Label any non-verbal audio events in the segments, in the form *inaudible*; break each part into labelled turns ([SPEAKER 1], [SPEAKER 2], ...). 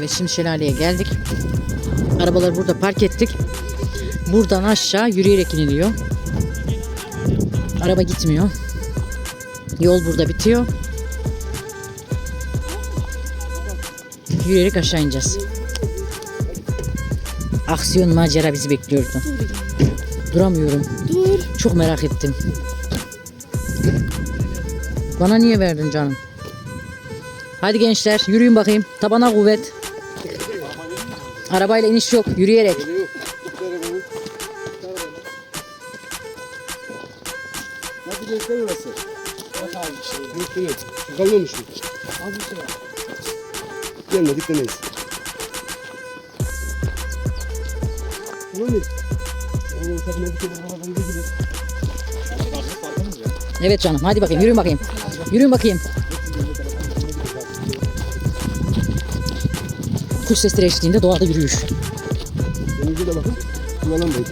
[SPEAKER 1] Evet şimdi şelaleye geldik. Arabaları burada park ettik. Buradan aşağı yürüyerek iniliyor. Araba gitmiyor. Yol burada bitiyor. Yürüyerek aşağı ineceğiz. Aksiyon macera bizi bekliyordu. Duramıyorum.
[SPEAKER 2] Dur.
[SPEAKER 1] Çok merak ettim. Bana niye verdin canım? Hadi gençler yürüyün bakayım. Tabana kuvvet. Arabayla iniş yok. Yürüyerek.
[SPEAKER 3] Hadi gençler.
[SPEAKER 1] Evet canım hadi bakayım yürüyün bakayım. Yürüyün bakayım. Kuş sesleri eşliğinde doğada yürüyüş.
[SPEAKER 3] Denize de bakın. Yuvalanmayın.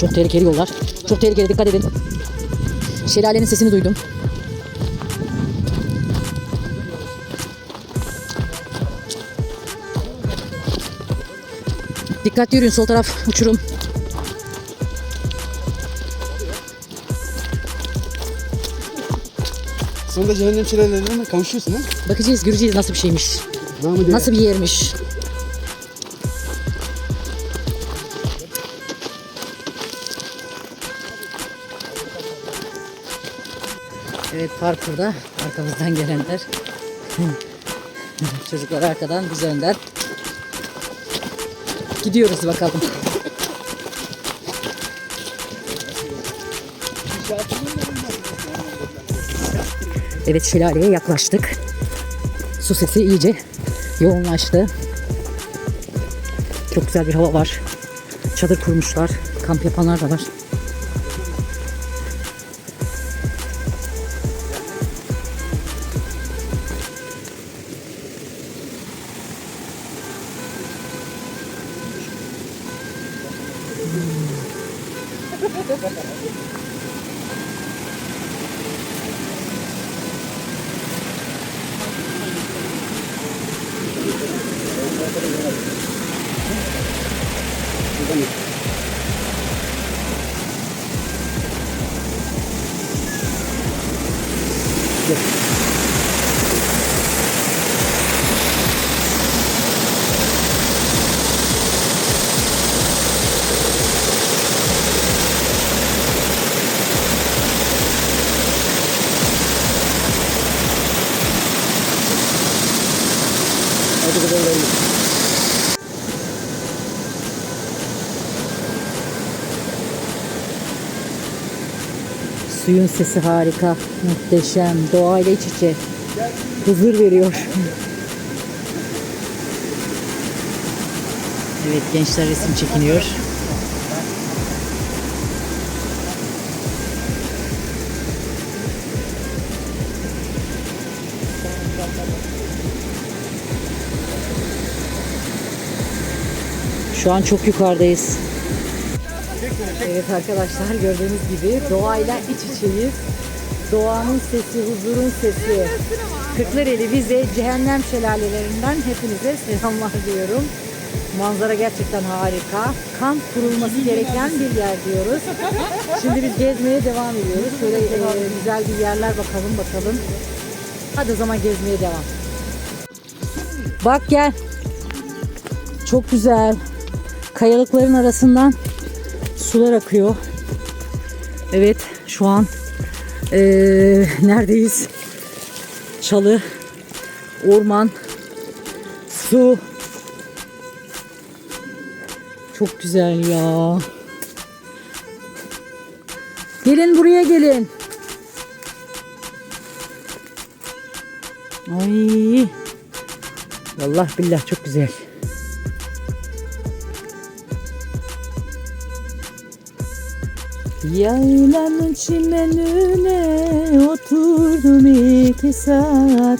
[SPEAKER 1] Çok tehlikeli yollar. Çok tehlikeli dikkat edin. Şelalenin sesini duydum. Dikkatli yürüyün sol taraf uçurum.
[SPEAKER 3] Sonunda cehennem çilelerine kavuşuyorsun ha?
[SPEAKER 1] Bakacağız göreceğiz nasıl bir şeymiş. Nasıl bir yermiş. Evet parkurda arkamızdan gelenler. *laughs* Çocuklar arkadan biz önden. Gidiyoruz bakalım. Evet şelaleye yaklaştık. Su sesi iyice yoğunlaştı. Çok güzel bir hava var. Çadır kurmuşlar. Kamp yapanlar da var.
[SPEAKER 3] Bakalım.
[SPEAKER 1] Suyun sesi harika, muhteşem, doğayla iç içe. Huzur veriyor. Evet gençler resim çekiniyor. Şu an çok yukarıdayız. Evet arkadaşlar gördüğünüz gibi doğayla iç içeyiz. Doğanın sesi, huzurun sesi. Kırklareli Vize Cehennem Şelalelerinden hepinize selamlar diyorum. Manzara gerçekten harika. Kamp kurulması gereken bir yer diyoruz. Şimdi biz gezmeye devam ediyoruz. Şöyle e, güzel bir yerler bakalım bakalım. Hadi o zaman gezmeye devam. Bak gel. Çok güzel. Kayalıkların arasından sular akıyor. Evet şu an eee, neredeyiz? Çalı, orman, su. Çok güzel ya. Gelin buraya gelin. Ay. Vallahi billah çok güzel. Yaylanın çimenine oturdum iki saat.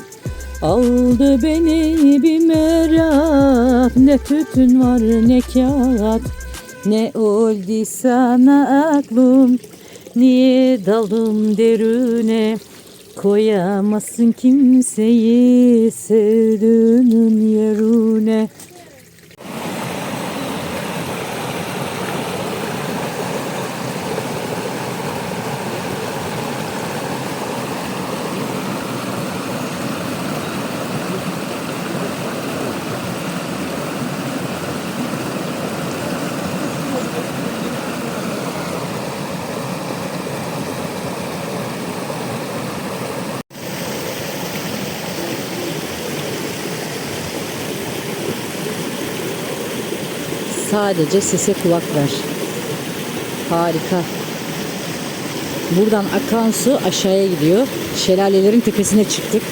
[SPEAKER 1] Aldı beni bir merak Ne tütün var ne kağıt. Ne oldu sana aklım Niye daldım derine? Koyamazsın kimseyi sevdiğinin yerine. Sadece sese kulak ver. Harika. Buradan akan su aşağıya gidiyor. Şelalelerin tepesine çıktık.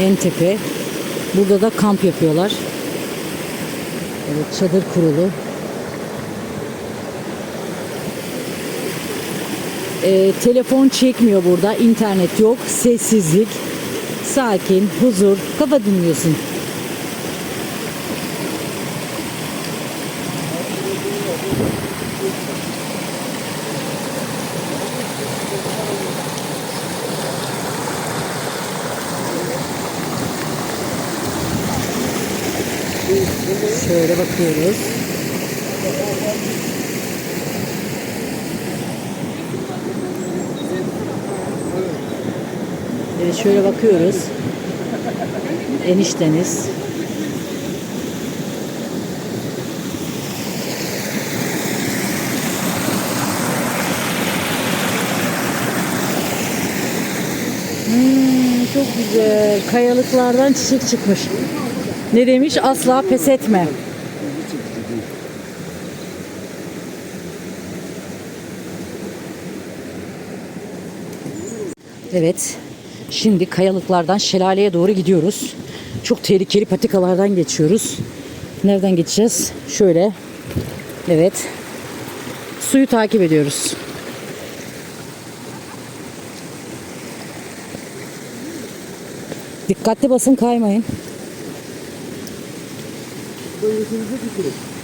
[SPEAKER 1] En tepe. Burada da kamp yapıyorlar. Evet çadır kurulu. Ee, telefon çekmiyor burada. internet yok. Sessizlik. Sakin, huzur. Kafa dinliyorsun. Şöyle bakıyoruz. Evet şöyle bakıyoruz. Enişteniz. Hmm, çok güzel. Kayalıklardan çiçek çıkmış. Ne demiş? Asla pes etme. Evet. Şimdi kayalıklardan şelaleye doğru gidiyoruz. Çok tehlikeli patikalardan geçiyoruz. Nereden geçeceğiz? Şöyle. Evet. Suyu takip ediyoruz. Dikkatli basın kaymayın.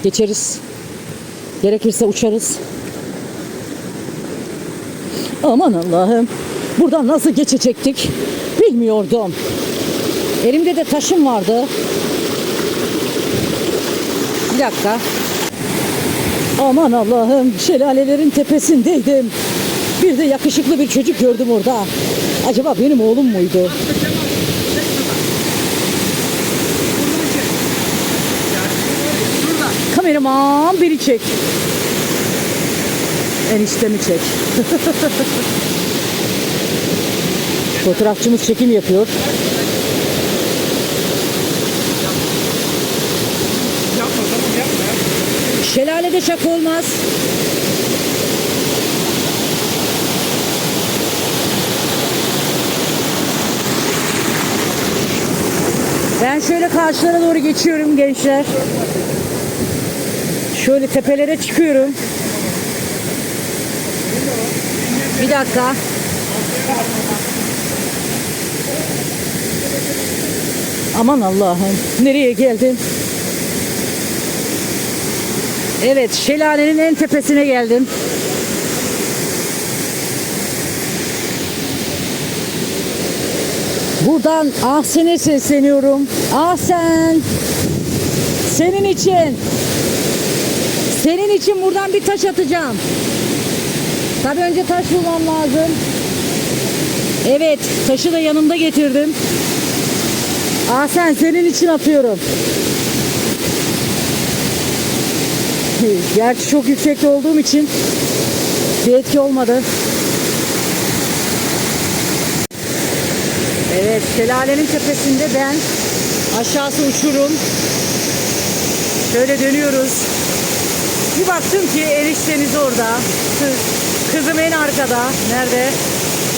[SPEAKER 1] Geçeriz. Gerekirse uçarız. Aman Allah'ım. Buradan nasıl geçecektik bilmiyordum. Elimde de taşım vardı. Bir dakika. Aman Allah'ım şelalelerin tepesindeydim. Bir de yakışıklı bir çocuk gördüm orada. Acaba benim oğlum muydu? Kameraman beni çek. Eniştemi çek. *laughs* Fotoğrafçımız çekim yapıyor. Şelalede şaka olmaz. Ben şöyle karşılara doğru geçiyorum gençler. Şöyle tepelere çıkıyorum. Bir dakika. Aman Allah'ım. Nereye geldim? Evet, şelalenin en tepesine geldim. Buradan Ahsen'e sesleniyorum. Ahsen! Senin için. Senin için buradan bir taş atacağım. Tabii önce taş bulmam lazım. Evet, taşı da yanımda getirdim. Ahsen senin için atıyorum. Gerçi çok yüksekte olduğum için bir etki olmadı. Evet, şelalenin tepesinde ben aşağısı uçurum. Şöyle dönüyoruz. Bir baktım ki enişteniz orada. Kız- Kızım en arkada. Nerede?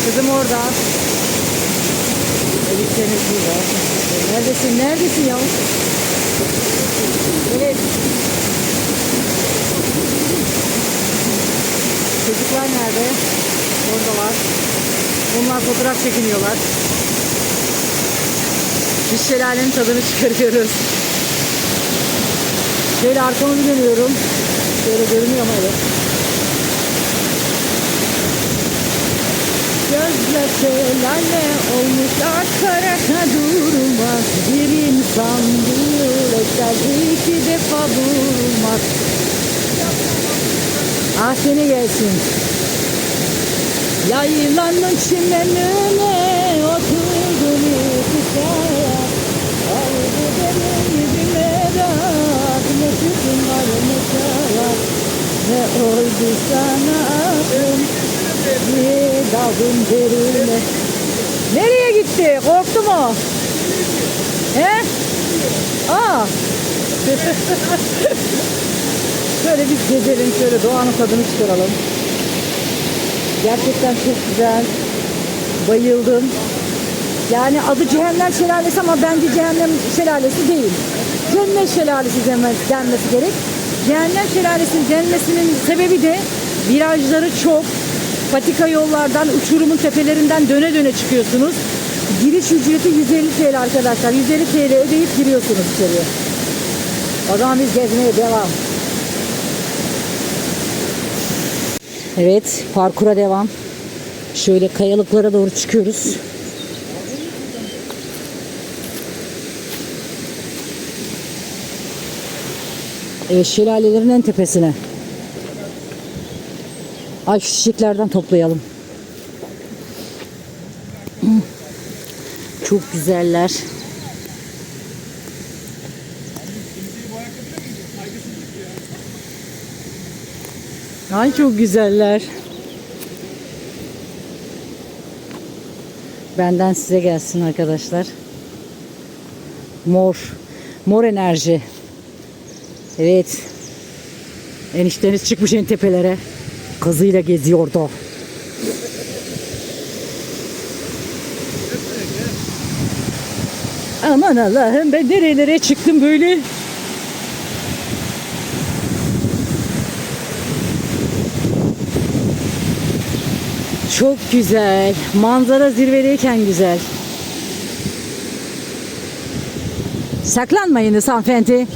[SPEAKER 1] Kızım orada. Enişteniz burada. Neredesin? Neredesin ya? Evet. Çocuklar nerede? Oradalar. Onlar fotoğraf çekiniyorlar. Biz şelalenin tadını çıkarıyoruz. Şöyle arkamı dönüyorum. Şöyle görünüyor mu evet. Gel fazla şelale olmuş akaraka durmaz. Bir insan bir eser iki defa vurmaz Ah seni gelsin Yaylanın çimenine oturdum ikisaya Aldı beni bir merak Ne var şarap Ne oldu sana aklım Bir daldım derine Nereye gitti? Korktu mu? He? Aa! *laughs* şöyle biz gezelim, şöyle doğanın tadını çıkaralım. Gerçekten çok güzel. Bayıldım. Yani adı Cehennem Şelalesi ama bence Cehennem Şelalesi değil. Cennet Şelalesi denmesi gerek. Cehennem Şelalesi'nin denmesinin sebebi de virajları çok. Patika yollardan, uçurumun tepelerinden döne döne çıkıyorsunuz. Giriş ücreti 150 TL arkadaşlar. 150 TL ödeyip giriyorsunuz içeriye. O zaman biz gezmeye devam. Evet, parkura devam. Şöyle kayalıklara doğru çıkıyoruz. Evet, şelalelerin en tepesine. Ay şu çiçeklerden toplayalım. Çok güzeller. Ay çok güzeller. Benden size gelsin arkadaşlar. Mor. Mor enerji. Evet. Enişteniz çıkmış en tepelere. Kazıyla geziyordu. Aman Allah'ım ben nerelere çıktım böyle. Çok güzel. Manzara zirvedeyken güzel. Saklanmayınız hanımefendi.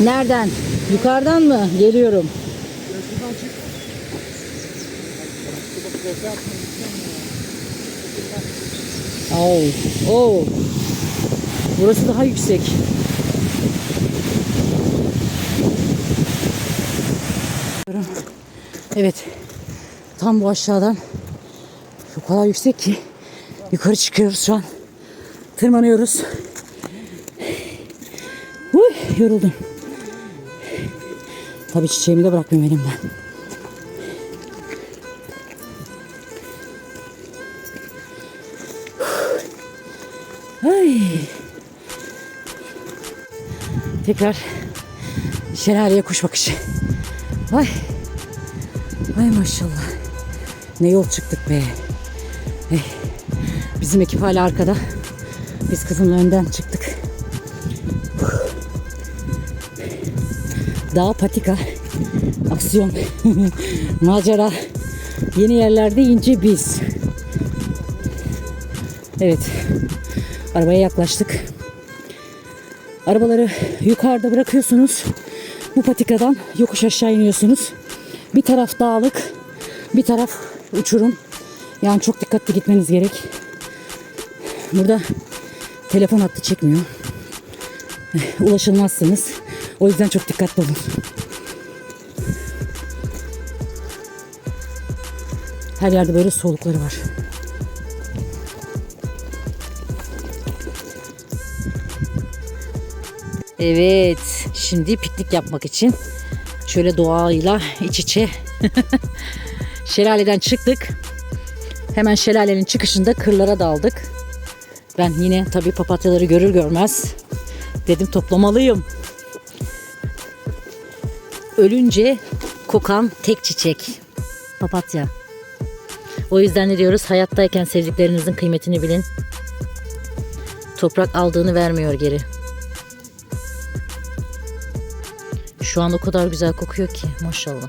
[SPEAKER 1] Nereden? Yukarıdan mı? Geliyorum. Oh, oh. Burası daha yüksek. Evet. Tam bu aşağıdan o kadar yüksek ki yukarı çıkıyoruz şu an. Tırmanıyoruz. Uy, yoruldum. Tabii çiçeğimi de bırakmıyorum elimden. Ay. Tekrar şelaleye kuş bakışı. Ay. Ay maşallah. Ne yol çıktık be. Hey. Bizim ekip hala arkada. Biz kızımla önden çıktık. Dağ patika. Aksiyon. *laughs* Macera. Yeni yerlerde ince biz. Evet. Arabaya yaklaştık. Arabaları yukarıda bırakıyorsunuz. Bu patikadan yokuş aşağı iniyorsunuz. Bir taraf dağlık, bir taraf uçurum. Yani çok dikkatli gitmeniz gerek. Burada telefon hattı çekmiyor. Ulaşılmazsınız. O yüzden çok dikkatli olun. Her yerde böyle solukları var. Evet, şimdi piknik yapmak için şöyle doğayla iç içe *laughs* şelaleden çıktık. Hemen şelalenin çıkışında kırlara daldık. Ben yine tabii papatyaları görür görmez dedim toplamalıyım. Ölünce kokan tek çiçek papatya. O yüzden ne diyoruz? Hayattayken sevdiklerinizin kıymetini bilin. Toprak aldığını vermiyor geri. Şu an o kadar güzel kokuyor ki maşallah.